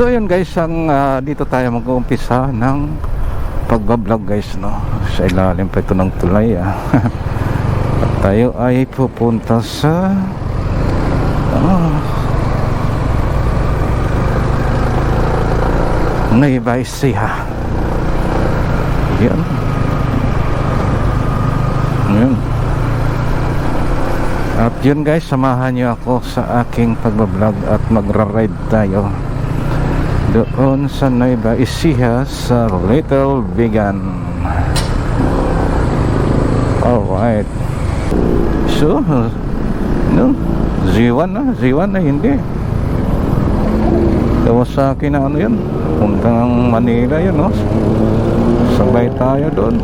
So yun guys, ang ah, dito tayo mag-uumpisa ng pagbablog guys no. Sa ilalim pa ito ng tulay ah. At tayo ay pupunta sa ah, Nueva Ecija. Yan. Yan. At yun guys, samahan nyo ako sa aking pagbablog at magra-ride tayo doon sa Nueva Ecija sa Little Vegan. Alright. So, no, Z1 na, Z1 na hindi. Kawasaki na ano yan, puntang Manila yun, no? Sabay tayo doon.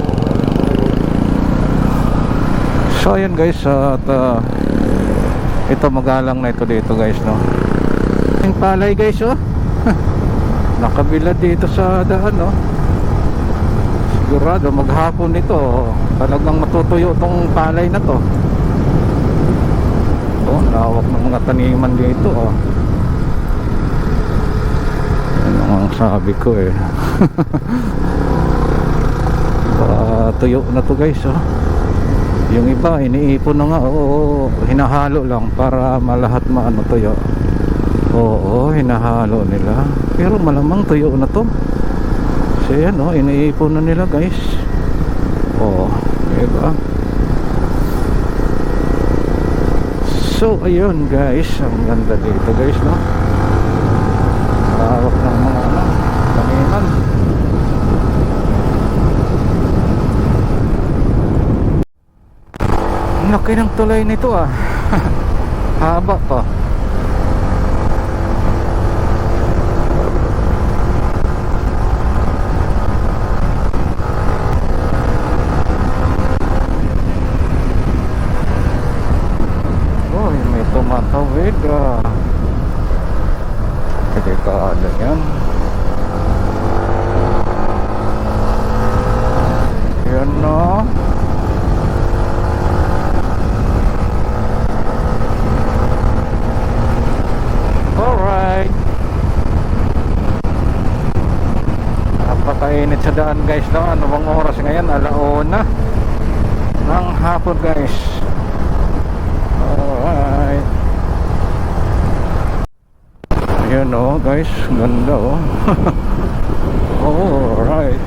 So, ayun guys, at uh, ito magalang na ito dito guys, no? Yung palay guys, oh. Nakabila dito sa daan, no? Sigurado, maghapon ito, oh. talagang matutuyo tong palay na to. Oh, lawak ng mga taniman dito, oh. Yan ang sabi ko, eh. Ah, tuyo na to guys, oh. Yung iba, iniipon na nga, oo, hinahalo lang para malahat maano tuyo. Oo, hinahalo nila. Pero malamang tuyo na to. So yan, oh, iniipon na nila guys. Oo, diba? So, ayun guys, ang ganda dito guys, no? Hawak ng mga ano, taniman. Ang Laki ng tulay nito ah. Haba pa. Oh, may tumatawid ah. Delikado yan. Yan no. Alright. Napakainit sa daan guys no. Ano bang oras ngayon? Alauna ng hapon guys. Alright. Ayan oh guys. Ganda oh. Alright.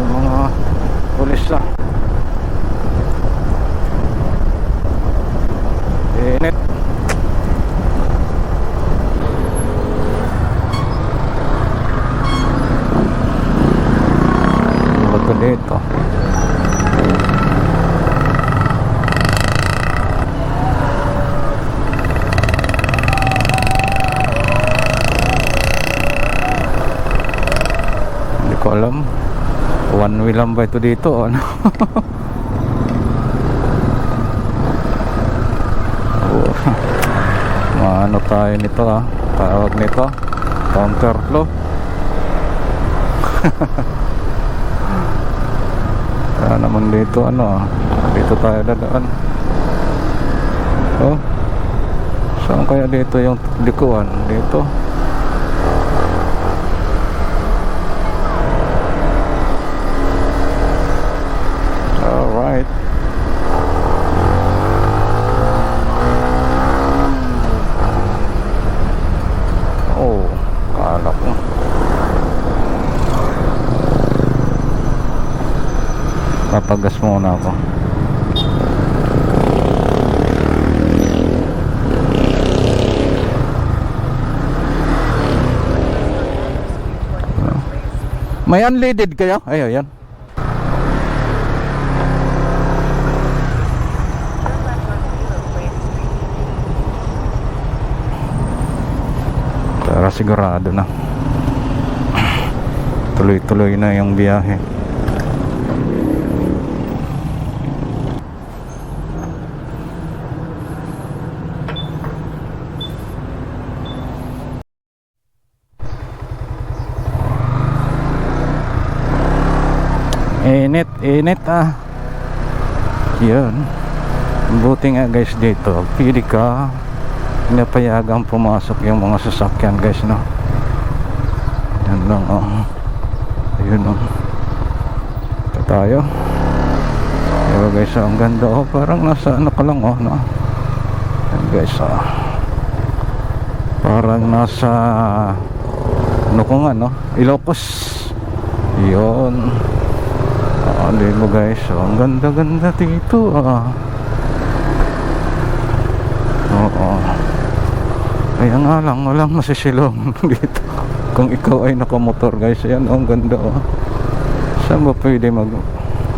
Yung mga pulis na. Init. Bato dito. Hindi ko alam. One way lang ba ito dito? Ano? Oh. Maano tayo nito ah. Tawag nito. Counterflow. Kaya naman dito ano ah. Dito tayo dadaan. Oh. Saan kaya dito yung likuan? Dito. Alright. Oh, kala ko. Papagas muna ako. May unleaded kayo? Ay, ayan. Para sigurado na. Tuloy-tuloy na yung biyahe. Mainit, init ah. Yun. Buti nga guys dito. Pili ka. Pinapayagang pumasok yung mga sasakyan guys no. Yan lang oh. Ayun oh. Ito tayo. Pero guys, oh, ang ganda oh. Parang nasa ano ka lang oh no. Yan guys oh. Parang nasa ano ko nga no. Ilocos. Yun. Di mo guys, oh, ang ganda-ganda dito ah. Oo. Kaya nga lang, walang masisilong dito. Kung ikaw ay nakamotor guys, ayan oh, ang ganda oh. Saan ba pwede mag,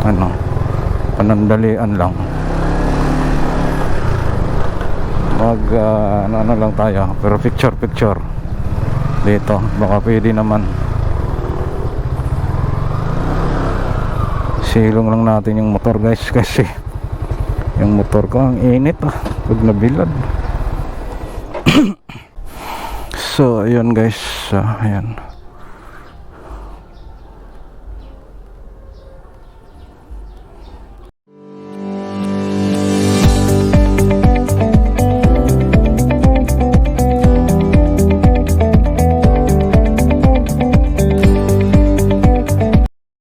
ano, panandalian lang. Mag, ah, ano, ano lang tayo, pero picture picture. Dito, baka pwede naman. Silong lang natin yung motor guys kasi yung motor ko ang init ah pag nabilad. So ayun guys. Ah, ayan